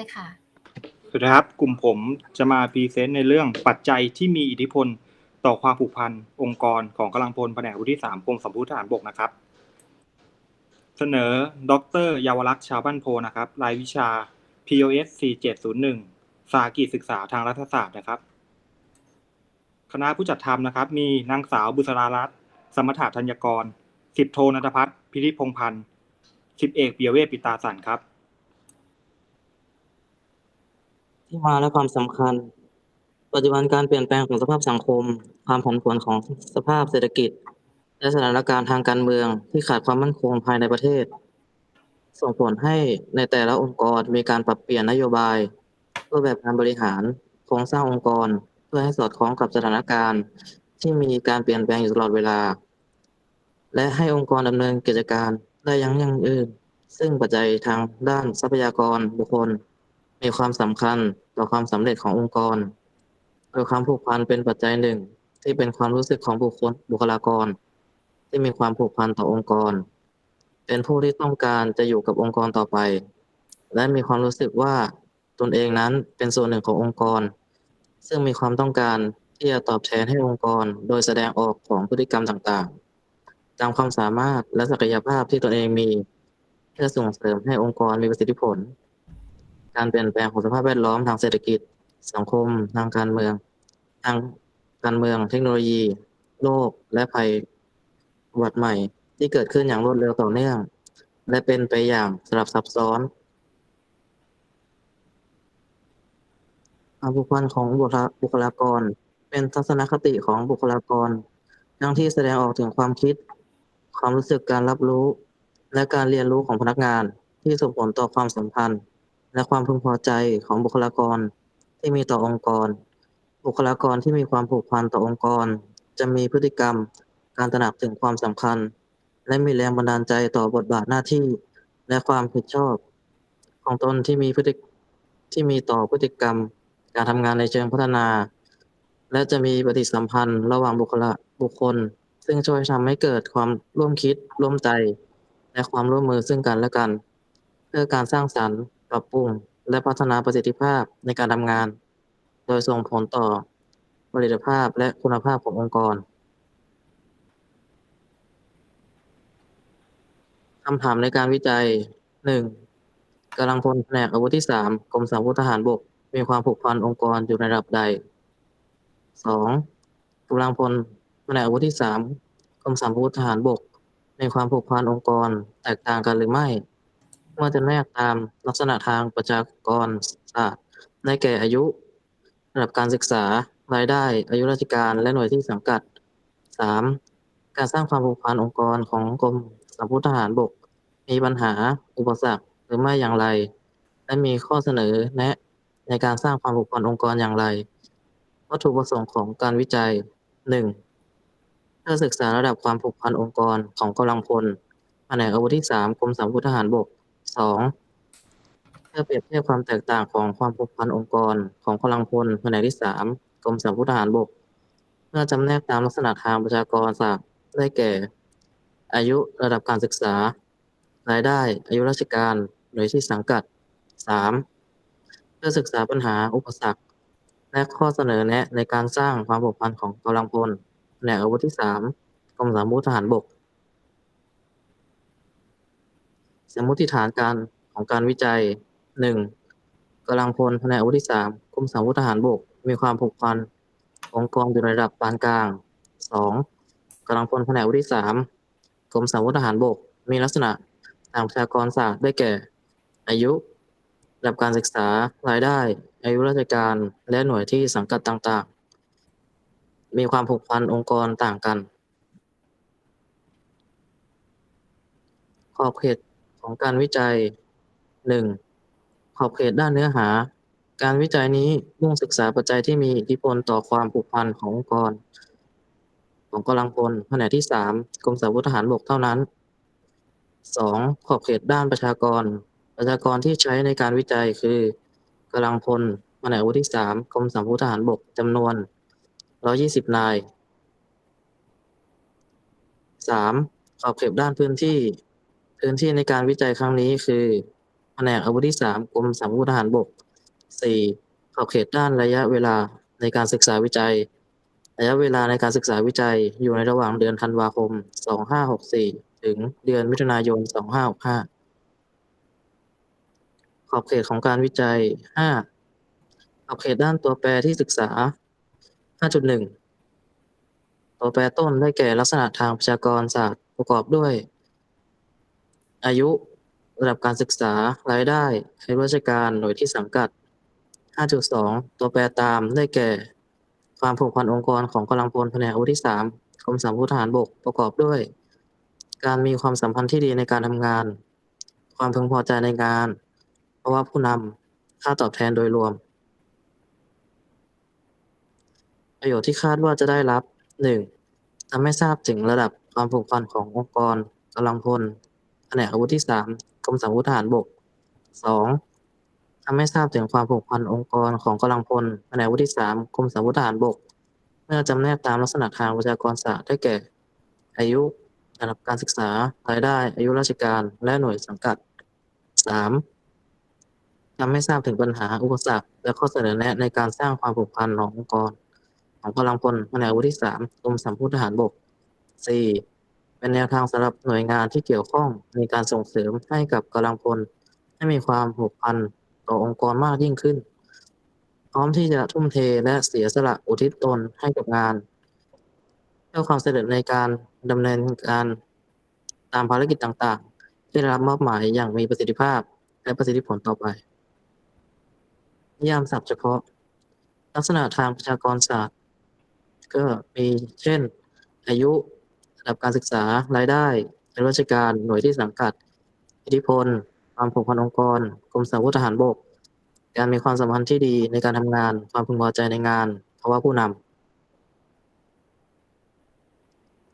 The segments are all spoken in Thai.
เลยค่ะสวัสดีครับ กลุ่มผมจะมาพรีเซนต์ในเรื่องปัจจัยที่มีอิทธิพลต่อความผูกพันองค์กรของกำลังพลแผนกวุฒิสามกรมสมพุทธทหารบกนะครับ เสนอ ดรเยาวรักษ์ชาวบ้านโพนะครับ รายวิชา POS 4701 สากิจศึกษาทางรัฐศาสตร์นะครับ คณะผู้จัดทำนะครับ มีนางสาวบุษรารัตน์สมถะธัญกร สิบโทนันทพัฒน์พิริพงพันธ์สิบเอกเปียเวทปิตาสันครับ ที่มาและความสำคัญ ปัจจุบันการเปลี่ยนแปลงของสภาพสังคม ความผันผวนของสภาพเศรษฐกิจ และสถานการณ์ทางการเมืองที่ขาดความมั่นคงภายในประเทศ ส่งผลให้ในแต่ละองค์กรมีการปรับเปลี่ยนนโยบายรูปแบบการบริหารโครงสร้างองค์กร เพื่อให้สอดคล้องกับสถานการณ์ ที่มีการเปลี่ยนแปลงอยู่ตลอดเวลา และให้องค์กรดำเนินกิจการได้อยังยั่งยืนซึ่งปัจจัยทางด้านทรัพยากรบุคคล มีความสำคัญต่อความสำเร็จขององค์กร โดยความผูกพันเป็นปัจจัยหนึ่ง ที่เป็นความรู้สึกของบุคคลบุคลากร ที่มีความผูกพันต่อองค์กร เป็นผู้ที่ต้องการจะอยู่กับองค์กรต่อไป และมีความรู้สึกว่าตนเองนั้นเป็นส่วนหนึ่งขององค์กร ซึ่งมีความต้องการที่จะตอบแทนให้องค์กร โดยแสดงออกของพฤติกรรมต่างๆ ตามความสามารถและศักยภาพที่ตนเองมีเพื่อส่งเสริมให้องค์กรมีประสิทธิผล การเปลี่ยนแปลงของสภาพแวดล้อมทางเศรษฐกิจ สังคม ทางการเมือง ทางการเมือง เทคโนโลยี โลก และภัยอุบัตใหม่ ที่เกิดขึ้นอย่างรวดเร็วต่อเนื่อง และเป็นไปอย่างสลับซับซ้อนความผูกพันของบุคลาบุคลากร เป็นทัศนคติของบุคลากร ทั้งที่แสดงออกถึงความคิด ความรู้สึกการรับรู้ และการเรียนรู้ของพนักงานที่ส่งผลต่อความสัมพันธ์ และความพึงพอใจของบุคลากรที่มีต่อองค์กร บุคลากรที่มีความผูกพันต่อองค์กร จะมีพฤติกรรม การตระหนักถึงความสำคัญ และมีแรงบันดาลใจต่อบทบาทหน้าที่ และความผิดชอบ ของตนที่มีพฤติที่มีต่อพฤติกรรม การทำงานในเชิงพัฒนา และจะมีปฏิสัมพันธ์ระหว่างบุคลาบุคคล ซึ่งช่วยทำให้เกิดความร่วมคิดร่วมใจ และความร่วมมือซึ่งกันและกัน เพื่อการสร้างสรรค์ ปรับปรุง และพัฒนาประสิทธิภาพในการทำงาน โดยส่งผลต่อผลิตภาพและคุณภาพขององค์กรคำถามในการวิจัย 1. กำลังพลแผนกอาวุธที่ 3กรมสามวุธทหารบก มีความผูกพันองค์กรอยู่ในระดับใด 2. กำลังพลแผนกอาวุธที่ 3กรมสามวุธทหารบก มีความผูกพันองค์กร แตกต่างกันหรือไม่ เมื่อจะแนกตามลักษณะทางประชากรศาสตร์ได้แก่อายุ ระดับการศึกษา รายได้ อายุราชการ และหน่วยที่สังกัด 3. การสร้างความผูกพันองค์กรของกรมสามพุทธทหารบก มีปัญหา อุปสรรค หรือไม่อย่างไร และมีข้อเสนอแนะ ในการสร้างความผูกพันองค์กรอย่างไร วัตถุประสงค์ของการวิจัย 1. เพื่อศึกษาระดับความผูกพันองค์กรของกำลังพลแผนกอาวุธที่ 3 กรมสามพุทธทหารบก 2. เพื่อเปรียบเทียบความแตกต่างของความผูกพันองค์กรของกำลังพลแผนกที่3กรมสามพุทธทหารบกเมื่อจำแนกตามลักษณะทางประชากรศาสตร์ได้แก่ อายุระดับการศึกษา รายได้ อายุราชการหน่วยที่สังกัด 3. เพื่อศึกษาปัญหาอุปสรรค และข้อเสนอแนะในการสร้างความผูกพันของกำลังพลแผนกอาวุธที่3กรมสามพุทธทหารบก สมมติฐานการของการวิจัย 1. กำลังพลแผนกอาวุธที่3กรมสามวุธทหารบก มีความผูกพันองค์กรอยู่ในระดับปานกลาง 2. กำลังพลแผนกอาวุธที่3กรมสามวุธทหารบก มีลักษณะทางประชากรศาสตร์ได้แก่ อายุระดับการศึกษารายได้ อายุราชการและหน่วยที่สังกัดต่างๆ มีความผูกพันองค์กรต่างกัน ขอบเขต ของการวิจัย 1. ขอบเขตด้านเนื้อหา การวิจัยนี้มุ่งศึกษาปัจจัยที่มีอิทธิพลต่อความผูกพันขององค์กร ของกำลังพลแผนกที่ 3 กรมสามวุธทหารบกเท่านั้น 2. ขอบเขตด้านประชากร ประชากรที่ใช้ในการวิจัยคือกำลังพลแผนกอาวุธที่3กรมสามวุธทหารบกจำนวน120นาย 3. ขอบเขตด้านพื้นที่ พื้นที่ในการวิจัยครั้งนี้คือภผนกอาวุธที่สามกรมสามวุธทหารบกสี่ขอบเขตด้านระยะเวลาในการศึกษาวิจัย ระยะเวลาในการศึกษาวิจัยอยู่ในระหว่างเดือนธันวาคม 2564 ถึงเดือนมิถุนายน 2565 ขอบเขตของการวิจัย 5 ขอบเขตด้านตัวแปรที่ศึกษา 5.1 ตัวแปรต้นได้แก่ลักษณะทางประชากรศาสตร์ประกอบด้วย อายุ ระดับการศึกษา รายได้ให้ราชการ หน่วยที่สังกัด 5.2 ตัวแปรตามได้แก่ ความผูกพันองค์กรของกำลังพลแผนกอาวุธที่สามกรมสามวุทหารบกประกอบด้วย การมีความสัมพันธ์ที่ดีในการทำงาน ความพึงพอใจในงานเพราะว่าผู้นำค่าตอบแทนโดยรวม ประโยชน์ที่คาดว่าจะได้รับหนึ่งทำให้ทราบถึงระดับความผูกพันขององค์กรกำลังพล แผนกอาวุธที่สามกรมสามวุธทหารบกสองทำให้ทราบถึงความผูกพันองค์กรของกำลังพลแผนกอาวุธที่สามกรมสามวุธทหารบก เมื่อจำแนกตามลักษณะทางประชากรศาสตร์ได้แก่ อายุระดับการศึกษารายได้ อายุราชการ และหน่วยสังกัดสามทำให้ทราบถึงปัญหาอุปสรรคและข้อเสนอแนะในการสร้างความผูกพันขององค์กร ของกำลังพลแผนกอาวุธที่สามกรมสามพุทธทหารบกสี่ เป็นแนวทางสำหรับหน่วยงานที่เกี่ยวข้องในการส่งเสริมให้กับกำลังพลให้มีความผูกพันต่อองค์กรมากยิ่งขึ้น พร้อมที่จะทุ่มเทและเสียสละอุทิศตนให้กับงานเพื่อความสำเร็จในการดำเนินการตามภารกิจต่างๆ ที่ได้รับมอบหมายอย่างมีประสิทธิภาพและประสิทธิผลต่อไป นิยามศัพท์เฉพาะ ลักษณะทางประชากรศาสตร์ ก็มีเช่น อายุ ระดับการศึกษา รายได้ราชการ หน่วยที่สังกัด อิทธิพล ความผูกพันองค์กร กรมสาวุธทหารบก การมีความสัมพันธ์ที่ดีในการทำงาน ความพึงพอใจในงานเพราว่าผู้นำ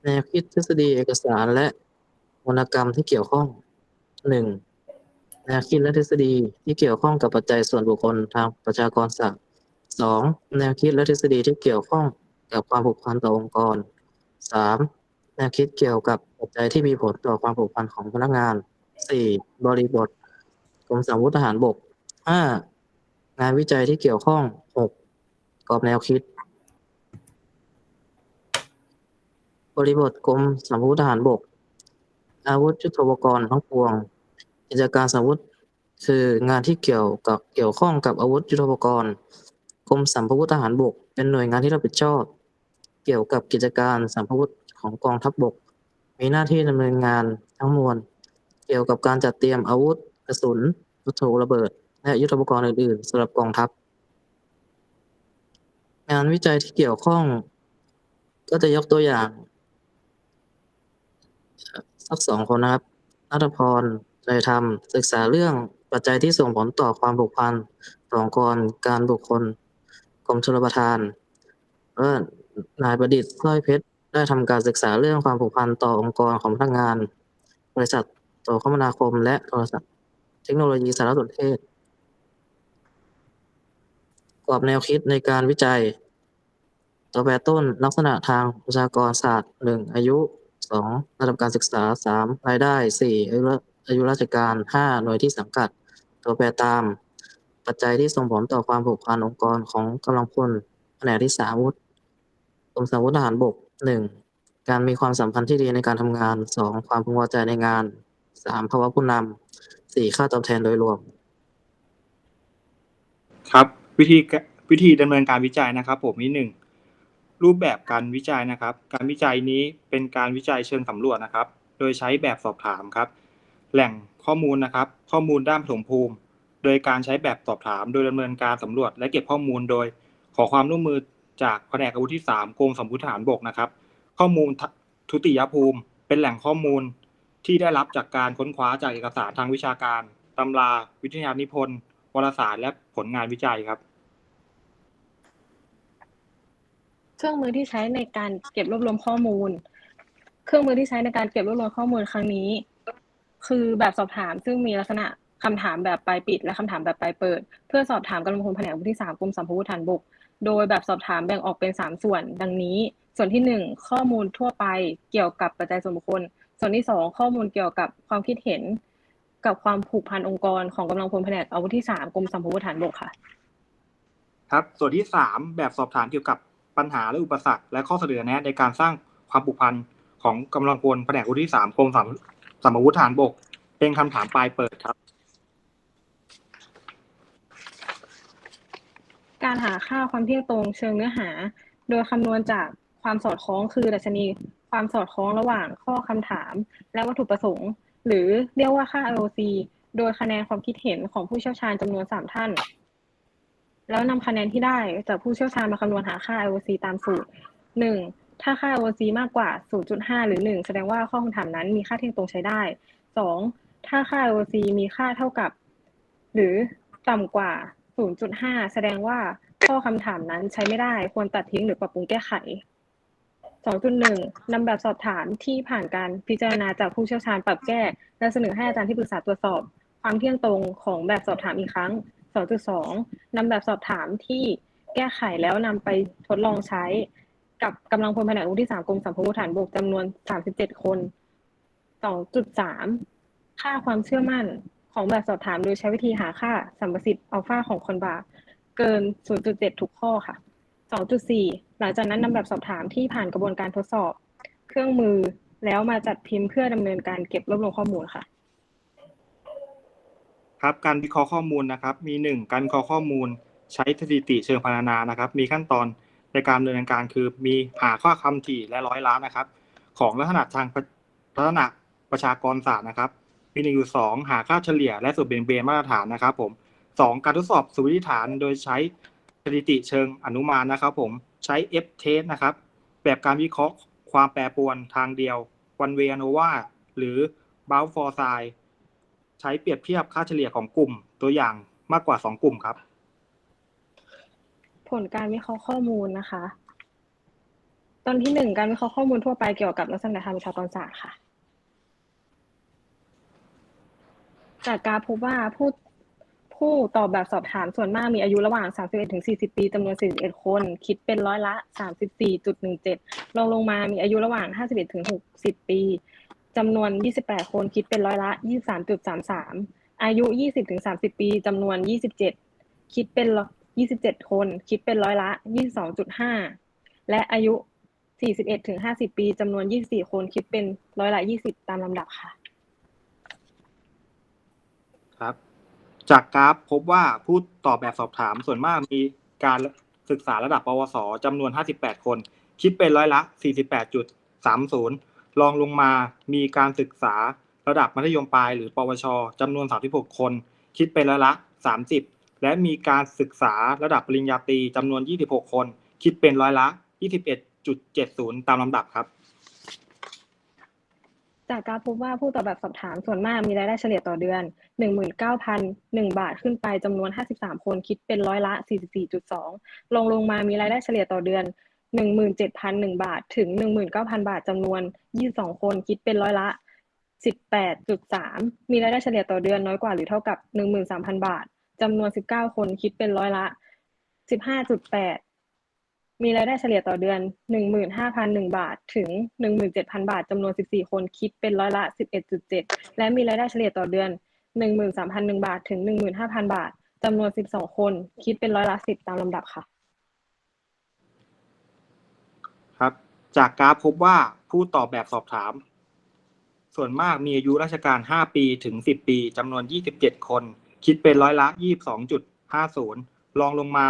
แนวคิดทฤษฎีเอกสารและวรรณกรรมที่เกี่ยวข้องหนึ่งแนวคิดและทฤษฎีที่เกี่ยวข้องกับปัจจัยส่วนบุคคลทางประชากรศาสตร์สองแนวคิดและทฤษฎีที่เกี่ยวข้องกับความผูกพันต่อองค์กรสาม แนวคิดเกี่ยวกับปัจจัยที่มีผลต่อความผูกพันของพนักงานสี่บริบทกรมสามวุธทหารบกห้างานวิจัยที่เกี่ยวข้องหกรอบแนวคิด บริบทกรมสามวุธทหารบก อาวุธยุทโธปกรณ์ทั้งปวง กิจการสมวุธคืองานที่เกี่ยวกับเกี่ยวข้องกับอาวุธยุทโธปกรณ์กรมสัมพวุธทหารบก เป็นหน่วยงานที่รับผิดชอบ เกี่ยวกับกิจการสัมพวุธ ของกองทัพบก มีหน้าที่ดำเนินงานทั้งมวล เกี่ยวกับการจัดเตรียมอาวุธกระสุนวัตถุระเบิด และยุทธปกรณ์อื่นๆสำหรับกองทัพ งานวิจัยที่เกี่ยวข้อง ก็จะยกตัวอย่างสักสองคนนะครับนัทพรใจธรรม ศึกษาเรื่องปัจจัยที่ส่งผลต่อความผูกพันต่อองค์กรการบุคคลกรมชลประทาน เออนายประดิษฐ์สร้อยเพชร ได้ทำการศึกษาเรื่องความผูกพันต่อองค์กรของพนักงาน บริษัทโทรคมนาคม และโทรศัพท์เทคโนโลยีสารสนเทศกรอบแนวคิดในการวิจัย ตัวแปรต้นลักษณะทางประชากรศาสตร์หนึ่งอายุสองระดับการศึกษาสามรายได้สี่อายุราอายุราชการห้าหน่วยที่สังกัด ตัวแปรตาม ปัจจัยที่ส่งผลต่อความผูกพันองค์กรของกำลังพลแผนกที่สามอาวุธกรมสาวุธทหารบก หนึ่งการมีความสัมพันธ์ที่ดีในการทำงานสองความพึงพอใจในงานสามภาวะผู้นำสี่ค่าตอบแทนโดยรวม ครับ วิธีวิธีดำเนินการวิจัยนะครับ ผมมีหนึ่งรูปแบบการวิจัยนะครับ การวิจัยนี้เป็นการวิจัยเชิงสำรวจนะครับ โดยใช้แบบสอบถามครับ แหล่งข้อมูลนะครับ ข้อมูลด้านปฐมภูมิ โดยการใช้แบบสอบถาม โดยดำเนินการสำรวจ และเก็บข้อมูลโดย ขอความร่วมมือ จากแผนกอาวุธที่สามกรมสมพุทธฐานบกนะครับ ข้อมูลทุติยภูมิ เป็นแหล่งข้อมูลที่ได้รับจากการค้นคว้าจากเอกสารทางวิชาการตำราวิทยานิพนธ์วารสารและผลงานวิจัยครับ เครื่องมือที่ใช้ในการเก็บรวบรวมข้อมูล เครื่องมือที่ใช้ในการเก็บรวบรวมข้อมูลครั้งนี้ คือแบบสอบถามซึ่งมีลักษณะคำถามแบบปลายปิด และคำถามแบบปลายเปิด เพื่อสอบถามกำลังพลแผนกที่สามกรมสัมพวุธฐานบก โดยแบบสอบถามแบ่งออกเป็นสามส่วน ดังนี้ ส่วนที่หนึ่งข้อมูลทั่วไปเกี่ยวกับปัจจัยส่วนบุคคล ส่วนที่สองข้อมูลเกี่ยวกับความคิดเห็น กับความผูกพันองค์กรของกำลังพลแผนกอาวุธที่สามกรมสัมพวุธฐานบกค่ะ ครับ ส่วนที่สามแบบสอบถามเกี่ยวกับปัญหาและอุปสรรค และข้อเสนอแนะในการสร้างความผูกพันของกำลังพลแผนกอาวุธที่สามกรมสัมพวุธฐานบก เป็นคำถามปลายเปิดครับ การหาค่าความเที่ยงตรงเชิงเนื้อหา โดยคำนวณจากความสอดคล้องคือดัชนี ความสอดคล้องระหว่างข้อคำถาม และวัตถุประสงค์ หรือเรียกว่าค่า IOC โดยคะแนนความคิดเห็นของผู้เชี่ยวชาญจำนวนสามท่าน แล้วนำคะแนนที่ได้จากผู้เชี่ยวชาญมาคำนวณหาค่า IOC ตามสูตรหนึ่งถ้าค่า IOC มากกว่า 0.5 หรือ 1 แสดงว่าข้อคำถามนั้นมีค่าเที่ยงตรงใช้ได้สองถ้าค่า IOC มีค่าเท่ากับ หรือต่ำกว่า 0.5 แสดงว่าข้อคำถามนั้นใช้ไม่ได้ควรตัดทิ้งหรือปรับปรุงแก้ไข 2.1นำแบบสอบถามที่ผ่านการพิจารณาจากผู้เชี่ยวชาญปรับแก้ และเสนอให้อาจารย์ที่ปรึกษาตรวจสอบ ความเที่ยงตรงของแบบสอบถามอีกครั้ง 2.2นำแบบสอบถามที่แก้ไขแล้วนำไปทดลองใช้ กับกำลังพลแผนกอาวุที่3กรมสัมพวุธฐานบกจำนวน 37 คน 2.3 ค่าความเชื่อมั่น ของแบบสอบถามโดยใช้วิธีหาค่าสัมประสิทธิ์อัลฟาของคนบาร์เกิน 0.7 ทุกข้อค่ะ 2.4 หลังจากนั้นนำแบบสอบถามที่ผ่านกระบวนการทดสอบ เครื่องมือแล้วมาจัดพิมพ์เพื่อดำเนินการเก็บรวบรวมข้อมูลค่ะ ครับการวิเคราะห์ข้อมูลนะครับ มีหนึ่งการวิเคราะห์ข้อมูลใช้สถิติเชิงพรรณนานะครับ มีขั้นตอนในการดำเนินการคือมีหาข้อคำถี่และร้อยล้านนะครับ ของลักษณะทางลักษณะประชากรศาสตร์นะครับ มีหนึ่งอยู่สองหาค่าเฉลี่ยและส่วนเบี่ยงเบนมาตรฐานนะครับผมสองการทดสอบสมมติฐานโดยใช้สถิติเชิงอนุมานนะครับผมใช้ F test นะครับ แบบการวิเคราะห์ความแปรปรวนทางเดียว one way ANOVA หรือ bound for size ใช้เปรียบเทียบค่าเฉลี่ยของกลุ่มตัวอย่างมากกว่า 2 กลุ่มครับ ผลการวิเคราะห์ข้อมูลนะคะ ตอนที่หนึ่งการวิเคราะห์ข้อมูลทั่วไปเกี่ยวกับลักษณะทางประชากรศาสตร์ค่ะ จากการพบว่าผู้ผู้ตอบแบบสอบถามส่วนมากมีอายุระหว่าง 31ถึง40 ปีจำนวน 41 คน คิดเป็นร้อยละ 34.17 ลงลงมามีอายุระหว่าง 51ถึง60 ปีจำนวน 28 คนคิดเป็นร้อยละ 23.33 อายุ 20ถึง30 ปีจำนวน 27 คิดเป็น 27 คน คิดเป็นร้อยละ 22.5 และอายุ 41ถึง50 ปีจำนวน 24 คนคิดเป็นร้อยละ 20 ตามลำดับค่ะ ครับ จากกราฟพบว่าผู้ตอบแบบสอบถามส่วนมากมีการศึกษาระดับปวสจำนวน 58 คน คิดเป็นร้อยละ 48.30 รองลงมามีการศึกษาระดับมัธยมปลายหรือ ปวชจำนวน 36 คน คิดเป็นร้อยละ 30 และมีการศึกษาระดับปริญญาตรีจำนวน 26 คน คิดเป็นร้อยละ 21.70 ตามลำดับครับ จากการพบว่าผู้ตอบแบบสอบถามส่วนมากมีรายได้เฉลี่ยต่อเดือน 19,001 บาทขึ้นไปจำนวน 53 คนคิดเป็นร้อยละ 44.2 ลงลงมามีรายได้เฉลี่ยต่อเดือน 17,001 บาทถึง 19,000 บาทจำนวน 22 คนคิดเป็นร้อยละ 18.3 มีรายได้เฉลี่ยต่อเดือนน้อยกว่าหรือเท่ากับ 13,000 บาทจำนวน 19 คนคิดเป็นร้อยละ 15.8 มีรายได้เฉลี่ยต่อเดือน 15,001 บาท ถึง 17,000 บาทจำนวน 14 คน คิดเป็นร้อยละ 11.7 และมีรายได้เฉลี่ยต่อเดือน 13,001 บาท ถึง 15,000 บาทจำนวน 12 คน คิดเป็นร้อยละ 10 ตามลำดับค่ะ ครับ จากกราฟพบว่าผู้ตอบแบบสอบถาม ส่วนมากมีอายุราชการ 5 ปีถึง 10 ปีจำนวน 27 คน คิดเป็นร้อยละ 22.50รองลงมา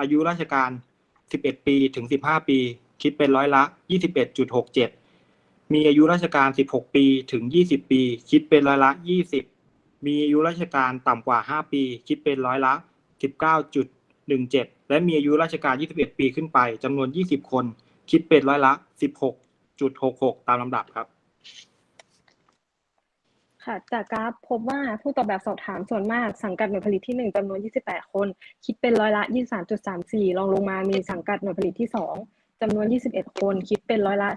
อายุราชการ 11 ปีถึง 15 ปี คิดเป็นร้อยละ 21.67 มีอายุราชการ 16 ปีถึง 20 ปี คิดเป็นร้อยละ 20 มีอายุราชการต่ำกว่า 5 ปี คิดเป็นร้อยละ 19.17 และมีอายุราชการ 21 ปีขึ้นไปจำนวน 20 คน คิดเป็นร้อยละ 16.66 ตามลำดับครับ ค่ะ จากกราฟพบว่าผู้ตอบแบบสอบถามส่วนมากสังกัดหน่วยผลิตที่ 1จำนวน 28 คน คิดเป็นร้อยละ 23.34รองลงมามีสังกัดหน่วยผลิตที่ 2จำนวน 21 คน คิดเป็นร้อยละ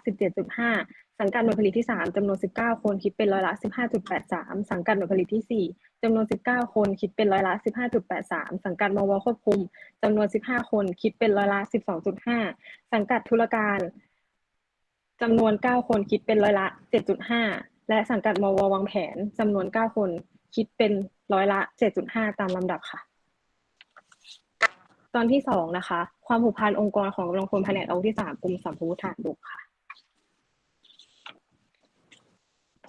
17.5 สังกัดหน่วยผลิตที่ 3จำนวน 19 คน คิดเป็นร้อยละ 15.83 สังกัดหน่วยผลิตที่ 4จำนวน 19 คน คิดเป็นร้อยละ 15.83 สังกัดมวควบคุมจำนวน 15 คน คิดเป็นร้อยละ 12.5 สังกัดธุรการจำนวน 9 คนคิดเป็นร้อยละ 7.5 และสังกัดมววางแผนจำนวน 9 คน คิดเป็นร้อยละ 7.5 ตามลำดับค่ะ ตอนที่สองนะคะ ความผูกพันองค์กรของกำลังพลแผนกอาวุธที่สามกรมสัมพวุธฐานบุกค่ะ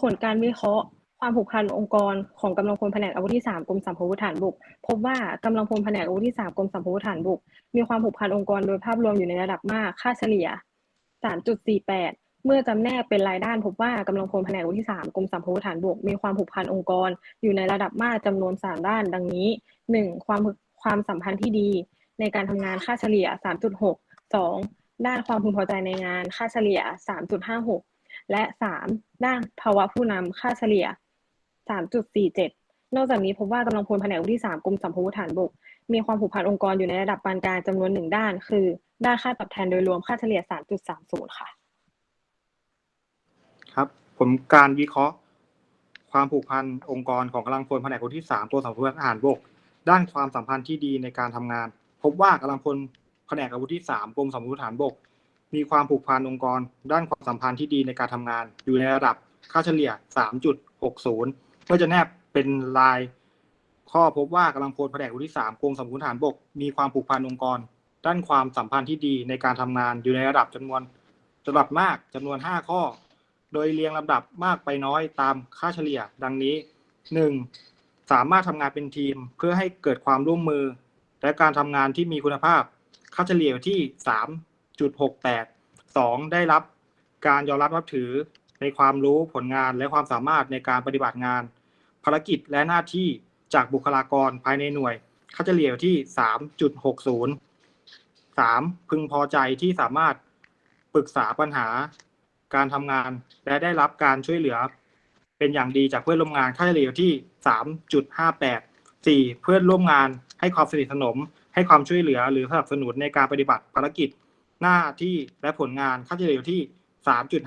ผลการวิเคราะห์ความผูกพันองค์กรของกำลังพลแผนกอาวุธที่สามกรมสัมพวุธฐานบุก พบว่ากำลังพลแผนกอาวุธที่สามกรมสัมพวุธฐานบุก มีความผูกพันองค์กรโดยภาพรวมอยู่ในระดับมากค่าเฉลี่ย 3.48 เมื่อจำแนกเป็นรายด้านพบว่ากำลังพลแผนกที่สามกรมสัมพวุธฐานบกมีความผูกพันองค์กร อยู่ในระดับมากจำนวนสามด้าน ดังนี้หนึ่งความความสัมพันธ์ที่ดี ในการทำงานค่าเฉลี่ย 3.6 2 ด้านความพึงพอใจในงานค่าเฉลี่ย 3.56 และ 3 ด้านภาวะผู้นำค่าเฉลี่ย 3.47 นอกจากนี้พบว่ากำลังพลแผนกที่ 3กรมสัมพวุธฐานบก มีความผูกพันองค์กรอยู่ในระดับปานกลางจำนวนหนึ่งด้าน คือ ด้านค่าตอบแทนโดยรวมค่าเฉลี่ย 3.30 ค่ะ ครับ ผลการวิเคราะห์ ความผูกพันองค์กรของกำลังพลแผนกอาวุธที่สามกรมสัมพวุธทหารบก ด้านความสัมพันธ์ที่ดีในการทำงาน พบว่ากำลังพลแผนกอาวุธที่สามกรมสัมพวุธทหารบก มีความผูกพันองค์กร ด้านความสัมพันธ์ที่ดีในการทำงาน อยู่ในระดับค่าเฉลี่ย 3.60เพื่อจะแนบเป็นลายข้อพบว่ากำลังพลแผนกอาวุธที่สามกรมสัมพวุธทหารบก มีความผูกพันองค์กร ด้านความสัมพันธ์ที่ดีในการทำงานอยู่ในระดับจำนวนระดับมากจำนวน 5 ข้อ โดยเรียงลำดับมากไปน้อยตามค่าเฉลี่ย ดังนี้ 1. สามารถทำงานเป็นทีมเพื่อให้เกิดความร่วมมือ และการทำงานที่มีคุณภาพ ค่าเฉลี่ยที่ 3.68 2. ได้รับการยอมรับนับถือในความรู้ผลงานและความสามารถในการปฏิบัติงาน ภารกิจและหน้าที่จากบุคลากรภายในหน่วย ค่าเฉลี่ยที่ 3.60 3. พึงพอใจที่สามารถปรึกษาปัญหา การทำงาน และได้รับการช่วยเหลือ เป็นอย่างดีจากเพื่อนร่วมงานค่าเฉลี่ยอยู่ที่ 3.58 4. เพื่อนร่วมงานให้ความสนิทสนม ให้ความช่วยเหลือหรือสนับสนุนในการปฏิบัติภารกิจ หน้าที่และผลงานค่าเฉลี่ยอยู่ที่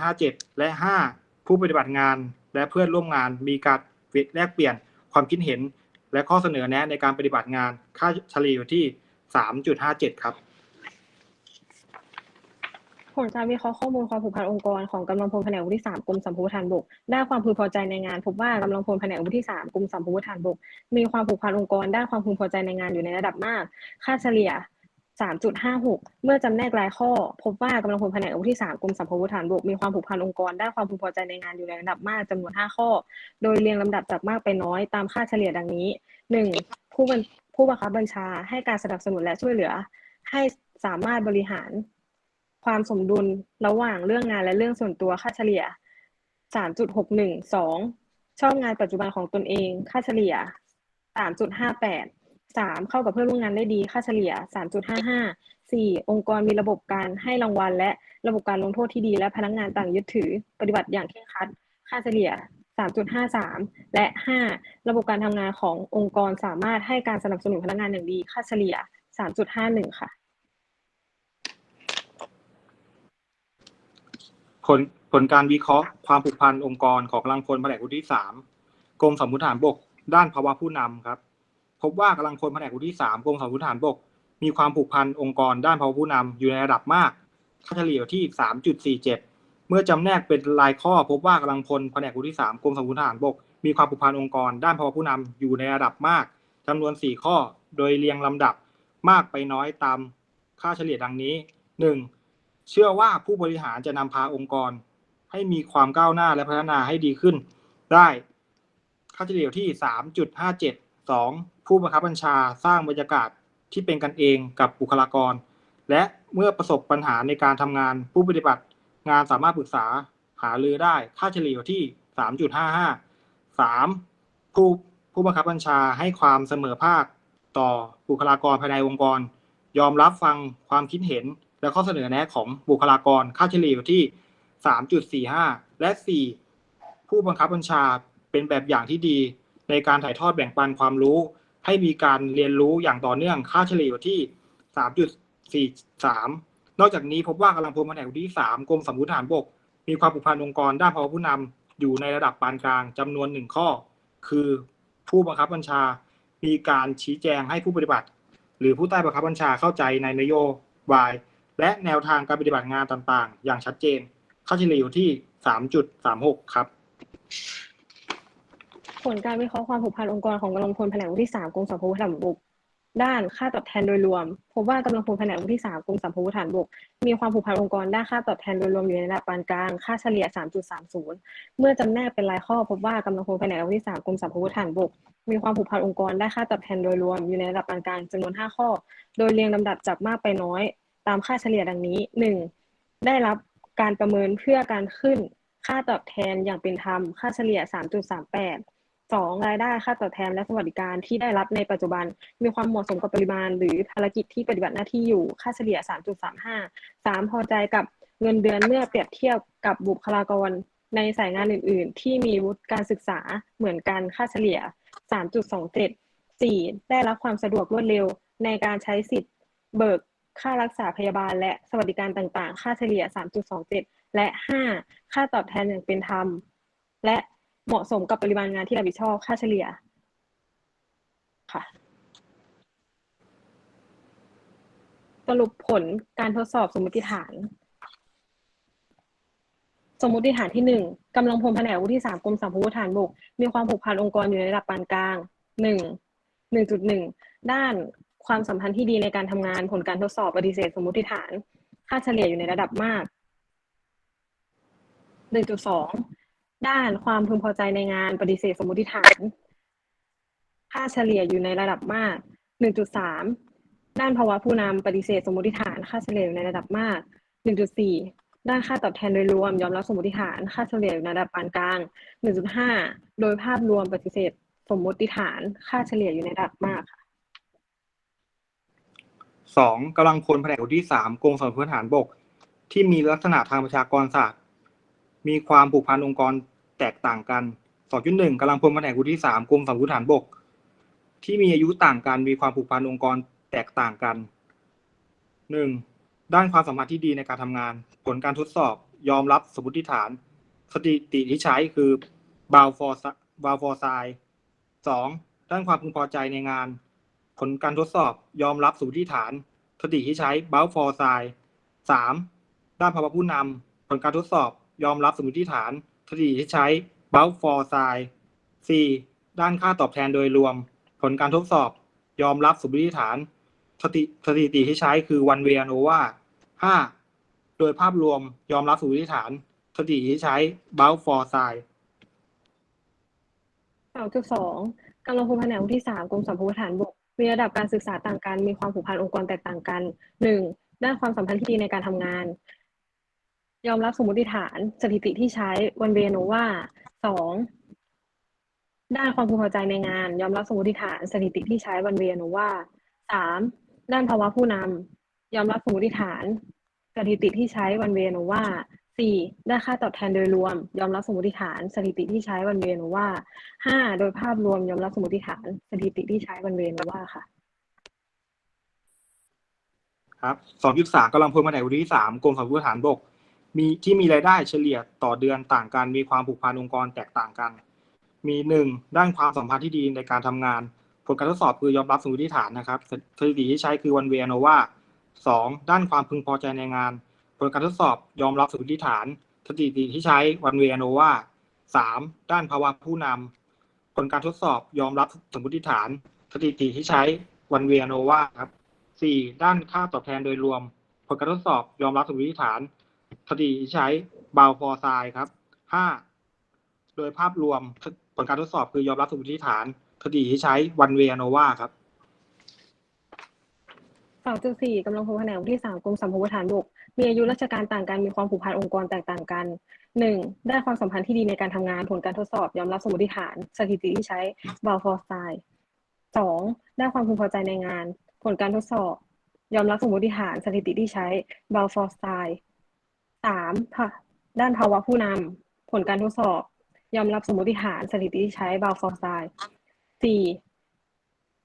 3.57 และ 5. ผู้ปฏิบัติงาน และเพื่อนร่วมงานมีการแลกเปลี่ยนความคิดเห็น และข้อเสนอแนะในการปฏิบัติงานค่าเฉลี่ยอยู่ที่ 3.57 ครับ ผลการวิเคราะห์ข้อมูลความผูกพันองค์กรของกำลังพลแผนกอาวุที่สามกรมสัมพวุธฐานบกด้านความพึงพอใจในงาน พบว่ากำลังพลแผนกอาวุที่สามกรมสัมพวุธฐานบก มีความผูกพันองค์กรด้านความพึงพอใจในงานอยู่ในระดับมาก ค่าเฉลี่ย 3.56 เมื่อจำแนกรายข้อ พบว่ากำลังพลแผนกอาวุที่สามกรมสัมพวุธฐานบกมีความผูกพันองค์กรด้านความพึงพอใจในงานอยู่ในระดับมากจำนวน 5 ข้อ โดยเรียงลำดับจากมากไปน้อยตามค่าเฉลี่ยดังนี้ 1. ผู้บังคับบัญชาให้การสนับสนุนและช่วยเหลือ ให้สามารถบริหาร ความสมดุลระหว่างเรื่องงานและเรื่องส่วนตัวค่าเฉลี่ย 3.61 2 ชอบงานปัจจุบันของตนเอง ค่าเฉลี่ย 3.58 3 เข้ากับเพื่อนร่วมงานได้ดี ค่าเฉลี่ย 3.55 4 องค์กรมีระบบการให้รางวัล และระบบการลงโทษที่ดี และพนักงานต่างยึดถือ ปฏิบัติอย่างเคร่งครัด ค่าเฉลี่ย 3.53 และ 5 ระบบการทำงานขององค์กรสามารถให้การสนับสนุนพนักงานอย่างดี ค่าเฉลี่ย 3.51 ค่ะ ผลผลการวิเคราะห์ความผูกพันองค์กรของกำลังพลแผนกวุธที่สามกรมสมพุทฐานบก ด้านภาวะผู้นำครับ พบว่ากำลังพลแผนกวุธที่สามกรมสมพุทฐานบก มีความผูกพันองค์กรด้านภาวะผู้นำอยู่ในระดับมากค่าเฉลี่ยอยู่ที่3.47เมื่อจำแนกเป็นรายข้อ พบว่ากำลังพลแผนกวุธที่สามกรมสมพุทฐานบก มีความผูกพันองค์กร ด้านภาวะผู้นำอยู่ในระดับมากจำนวน4ข้อ โดยเรียงลำดับมากไปน้อยตามค่าเฉลี่ยดังนี้ 1. เชื่อว่าผู้บริหารจะนำพาองค์กร ให้มีความก้าวหน้าและพัฒนาให้ดีขึ้น ได้ค่าเฉลี่ยที่ 3.57 2 ผู้บังคับบัญชาสร้างบรรยากาศที่เป็นกันเองกับบุคลากร และเมื่อประสบปัญหาในการทำงานผู้ปฏิบัติงานสามารถปรึกษาหารือได้ ค่าเฉลี่ยที่ 3.55 3. ผู้ผู้บังคับบัญชาให้ความเสมอภาคต่อบุคลากรภายในองค์กร ยอมรับฟังความคิดเห็น และข้อเสนอแนะของบุคลากรค่าเฉลี่ยอยู่ที่ 3.45 และ 4 ผู้บังคับบัญชาเป็นแบบอย่างที่ดี ในการถ่ายทอดแบ่งปันความรู้ ให้มีการเรียนรู้อย่างต่อเนื่องค่าเฉลี่ยอยู่ที่ 3.43 นอกจากนี้พบว่ากำลังพลแผนกที่ 3 กรมสมพุทฐานบก มีความผูกพันองค์กรด้านภาวะผู้นำอยู่ในระดับปานกลางจำนวนหนึ่งข้อ คือผู้บังคับบัญชา มีการชี้แจงให้ผู้ปฏิบัติ หรือผู้ใต้บังคับบัญชาเข้าใจในนโยบาย และแนวทางการปฏิบัติงานต่างๆ อย่างชัดเจนค่าเฉลี่ยอยู่ที่ 3.36 ครับ ผลการวิเคราะห์ความผูกพันองค์กรของกำลังพลแผนกวุฒิสามกรมสรรพาวุธฐานบก ด้านค่าตอบแทนโดยรวม พบว่ากำลังพลแผนกวุฒิสามกรมสรรพาวุธฐานบก มีความผูกพันองค์กรด้านค่าตอบแทนโดยรวมอยู่ในระดับปานกลาง ค่าเฉลี่ย 3.30 เมื่อจำแนกเป็นรายข้อ พบว่ากำลังพลแผนกวุฒิสามกรมสรรพาวุธฐานบก มีความผูกพันองค์กรได้ค่าตอบแทนโดยรวมอยู่ในระดับปานกลางจำนวน 5 ข้อ โดยเรียงลำดับจากมากไปน้อย ตามค่าเฉลี่ยดังนี้ 1. ได้รับการประเมินเพื่อการขึ้นค่าตอบแทนอย่างเป็นธรรม ค่าเฉลี่ย 3.38สองรายได้ค่าตอบแทนและสวัสดิการที่ได้รับในปัจจุบัน มีความเหมาะสมกับปริมาณ หรือภารกิจที่ปฏิบัติหน้าที่อยู่ค่าเฉลี่ย 3.35สามพอใจกับเงินเดือนเมื่อเปรียบเทียบกับบุคลากรในสายงานอื่น ๆ ที่มีวุฒิการศึกษาเหมือนกันค่าเฉลี่ย 3.27สี่ได้รับความสะดวกรวดเร็วในการใช้สิทธิ์ เบิก ค่ารักษาพยาบาล และสวัสดิการต่างๆ ค่าเฉลี่ย 3.27 และ 5 ค่าตอบแทนอย่างเป็นธรรม และเหมาะสมกับปริมาณงานที่รับผิดชอบ ค่าเฉลี่ย ค่ะ สรุปผลการทดสอบสมมติฐาน สมมติฐานที่หนึ่งกำลังพลแผนกวุฒิสามกรมสรรพาวุธฐานบก มีความผูกพันองค์กรอยู่ในระดับปานกลางหนึ่งหนึ่งจุดหนึ่งด้าน ความสัมพันธ์ที่ดีในการทำงานผลการทดสอบปฏิเสธสมมติฐาน ค่าเฉลี่ยอยู่ในระดับมากหนึ่งจุดสองด้านความพึงพอใจในงานปฏิเสธสมมติฐาน ค่าเฉลี่ยอยู่ในระดับมากหนึ่งจุดสามด้านภาวะผู้นำปฏิเสธสมมติฐาน ค่าเฉลี่ยอยู่ในระดับมากหนึ่งจุดสี่ด้านค่าตอบแทนโดยรวม ยอมรับสมมติฐาน ค่าเฉลี่ยอยู่ในระดับปานกลาง 1.5 โดยภาพรวมปฏิเสธสมมติฐาน ค่าเฉลี่ยอยู่ในระดับมากค่ะ สองกำลังพลแผนกวุฒิสามกรมสรรพาวุธฐานบก ที่มีลักษณะทางประชากรศาสตร์ มีความผูกพันองค์กรแตกต่างกันสองจุดหนึ่งกำลังพลแผนกวุฒิสามกรมสรรพาวุธฐานบก ที่มีอายุต่างกันมีความผูกพันองค์กรแตกต่างกันหนึ่งด้านความสามารถที่ดีในการทำงาน ผลการทดสอบยอมรับสมมติฐาน สถิติที่ใช้คือบาวฟอร์บาวฟอร์ไซสองด้านความพึงพอใจในงาน ผลการทดสอบยอมรับสมมติฐานสถิติที่ใช้บ o ฟอร์ไซสามด้านภาวะผู้นำผลการทดสอบยอมรับสมมติฐานสถิติที่ใช้บ o ฟอร์ไซสี่ด้านค่าตอบแทนโดยรวม ผลการทดสอบยอมรับสมมติฐานสถิสถิติที่ใช้คือวันเวียโนวาห้าโดยภาพรวมยอมรับสมมติฐานสถิติที่ใช้บ o ฟอร์ไซ2.2กำลังพลแผนกวุฒิสามกรมสรรพาวุธฐานบก มีระดับการศึกษาต่างกัน มีความผูกพันองค์กรแตกต่างกัน 1. ด้านความสัมพันธ์ที่ดีในการทำงาน ยอมรับสมมติฐานสถิติที่ใช้วันเวโนว่าสองด้านความพึงพอใจในงาน ยอมรับสมมติฐานสถิติที่ใช้วันเวโนวาสามด้านภาวะผู้นำยอมรับสมมติฐานสถิติที่ใช้วันเวโนว่า สี่ด้ค่าตอบแทนโดยรวม ยอมรับสมมติฐาน สถิติที่ใช้วันเวโนว่าห้าโดยภาพรวมยอมรับสมมติฐาน สถิติที่ใช้วันเวโนว่าค่ะ ครับสองจุดสามกำลังพลแผนกวุฒิสามกรมสรรพาวุธฐานบก มีที่มีรายได้เฉลี่ยต่อเดือนต่างกัน มีความผูกพันองค์กรแตกต่างกัน มีหนึ่งด้านความสัมพันธ์ที่ดีในการทำงาน ผลการทดสอบคือยอมรับสมมติฐานนะครับ สถิติที่ใช้คือวันเวโนว่าสองด้านความพึงพอใจในงาน ผลการทดสอบยอมรับสมมติฐานสถิติที่ใช้วันเวียโนวาสามด้านภาวะผู้นำผลการทดสอบยอมรับสมมติฐานสถิติที่ใช้วันเวียโนวาครับสี่ด้านค่าตอบแทนโดยรวม ผลการทดสอบยอมรับสมมติฐานสถิติที่ใช้บาวฟอร์ไซครับห้าโดยภาพรวมผลการทดสอบคือยอมรับสมมติฐานสถิติที่ใช้วันเวียโนวาครับ2.4กำลังพลแผนกวุฒิสามกรมสรรพาวุธฐานบก มีอายุราชการต่างกัน มีความผูกพันองค์กรแตกต่างกัน 1. ด้ความสัมพันธ์ที่ดีในการทำงาน ผลการทดสอบ ยอมรับสมมติฐาน สถิติที่ใช้บ a ลฟอร์สไซ 2. ด้ความพึงพอใจในงาน ผลการทดสอบ ยอมรับสมมติฐาน สถิติที่ใช้บ a ลฟอร์ไซ 3. ค่ะด้านภาวะผู้นำผลการทดสอบ ยอมรับสมมติฐาน สถิติที่ใช้บ a ลฟอร์สไซ 4.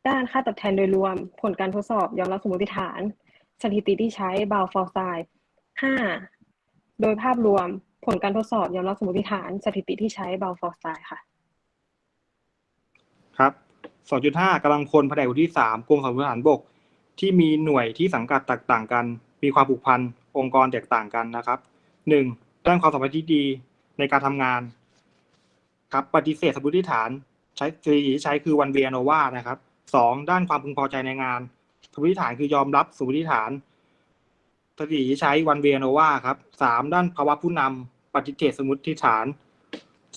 ด้านค่าตอบแทนโดยรวม ผลการทดสอบ ยอมรับสมมติฐาน สถิติที่ใช้บ a ลฟอร์ไซ 5. โดยภาพรวมผลการทดสอบยอมรับสมมติฐานสถิติที่ใช้บลฟอร์ไซค่ะ ครับ2.5กำลังพลแผนกวุฒิสามกรมสรรพาวุธฐานบก ที่มีหน่วยที่สังกัดแตกต่างกัน มีความผูกพันองค์กรแตกต่างกันนะครับหนึ่งด้านความสัมพันธ์ที่ดีในการทำงาน ครับปฏิเสธสมมติฐานใช้สถิติที่ใช้คือวันเวียโนวานะครับสองด้านความพึงพอใจในงานสมมติฐานคือยอมรับสมมติฐาน สถิติที่ใช้วันเวียโนวาครับสามด้านภาวะผู้นำปฏิเสธสมมติฐาน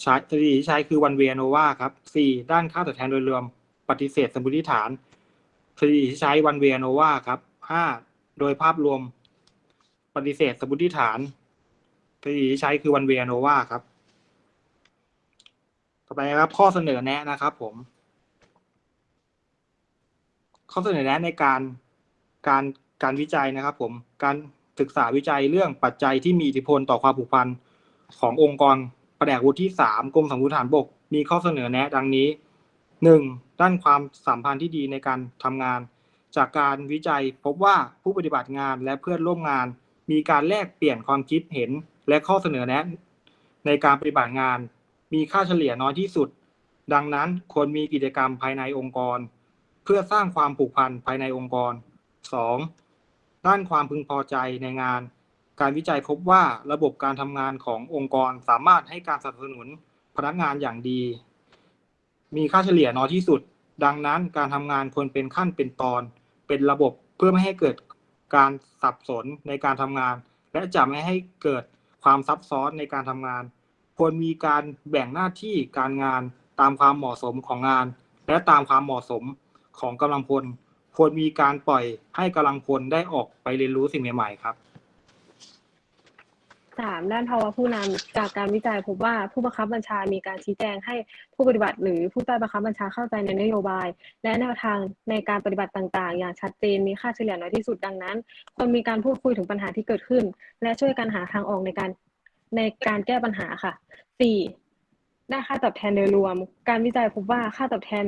ใช้สถิติที่ใช้คือวันเวียโนวาครับสี่ด้านค่าตอบแทนโดยรวมปฏิเสธสมมติฐานสถิติที่ใช้วันเวียโนวาครับห้าโดยภาพรวมปฏิเสธสมมติฐานสถิติที่ใช้คือวันเวียโนวาครับ ต่อไปครับข้อเสนอแนะนะครับ ผม ข้อเสนอแนะในการการ การวิจัยนะครับผมการศึกษาวิจัยเรื่องปัจจัยที่มีอิทธิพลต่อความผูกพันขององค์กรแผนกวุฒิที่สามกรมสมมุติฐานบก มีข้อเสนอแนะดังนี้หนึ่งด้านความสัมพันธ์ที่ดีในการทำงาน จากการวิจัยพบว่าผู้ปฏิบัติงานและเพื่อนร่วมงาน มีการแลกเปลี่ยนความคิดเห็นและข้อเสนอแนะ ในการปฏิบัติงาน มีค่าเฉลี่ยน้อยที่สุด ดังนั้นควรมีกิจกรรมภายในองค์กร เพื่อสร้างความผูกพันภายในองค์กร 2. ด้านความพึงพอใจในงาน การวิจัยพบว่าระบบการทำงานขององค์กรสามารถให้การสนับสนุนพนักงานอย่างดี มีค่าเฉลี่ยน้อยที่สุด ดังนั้นการทำงานควรเป็นขั้นเป็นตอน เป็นระบบเพื่อไม่ให้เกิดการสับสนในการทำงาน และจะไม่ให้เกิดความซับซ้อนในการทำงาน ควรมีการแบ่งหน้าที่การงานตามความเหมาะสมของงาน และตามความเหมาะสมของกำลังพล ควรมีการปล่อยให้กำลังพลได้ออกไปเรียนรู้สิ่งใหม่ๆครับสามด้านภาวะผู้นำจากการวิจัยพบว่าผู้บังคับบัญชา มีการชี้แจงให้ผู้ปฏิบัติ หรือผู้ใต้บังคับบัญชาเข้าใจในนโยบาย และแนวทางในการปฏิบัติต่าง ๆ อย่างชัดเจนมีค่าเฉลี่ยน้อยที่สุดดังนั้นควรมีการพูดคุยถึงปัญหาที่เกิดขึ้น และช่วยกันหาทางออกในการในการแก้ปัญหาค่ะสี่ได้ค่าตอบแทนโดยรวม การวิจัยพบว่าค่าตอบแทน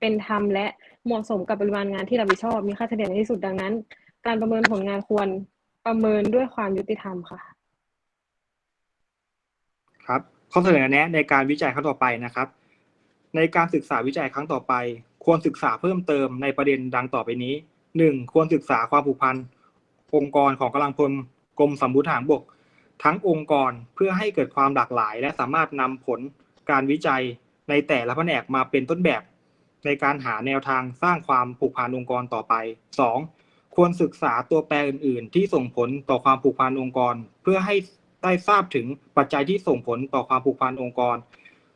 เป็นธรรมและเหมาะสมกับปริมาณงานที่รับผิดชอบ มีค่าเฉลี่ยน้อยที่สุดดังนั้น การประเมินผลงานควรประเมินด้วยความยุติธรรมค่ะ ครับข้อเสนอแนะในการวิจัยครั้งต่อไปนะครับ ในการศึกษาวิจัยครั้งต่อไป ควรศึกษาเพิ่มเติมในประเด็นดังต่อไปนี้หนึ่งควรศึกษาความผูกพันองค์กรของกำลังพลกรมสมบุฐานบก ทั้งองค์กรเพื่อให้เกิดความหลากหลาย และสามารถนำผลการวิจัยในแต่ละแผนกมาเป็นต้นแบบ ในการหาแนวทางสร้างความผูกพันองค์กรต่อไป 2. ควรศึกษาตัวแปรอื่น ๆ ที่ส่งผลต่อความผูกพันองค์กร เพื่อให้ได้ทราบถึงปัจจัยที่ส่งผลต่อความผูกพันองค์กร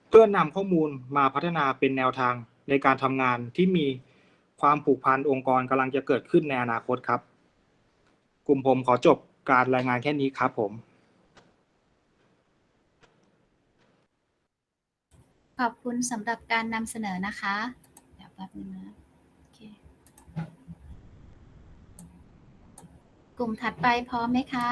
เพื่อนำข้อมูลมาพัฒนาเป็นแนวทางในการทำงานที่มีความผูกพันองค์กรกำลังจะเกิดขึ้นในอนาคตครับ กลุ่มผมขอจบการรายงานแค่นี้ครับผม ขอบคุณสำหรับการนำเสนอนะคะ ป๊บนึงนะ โอเค กลุ่มถัดไปพร้อมไหมคะ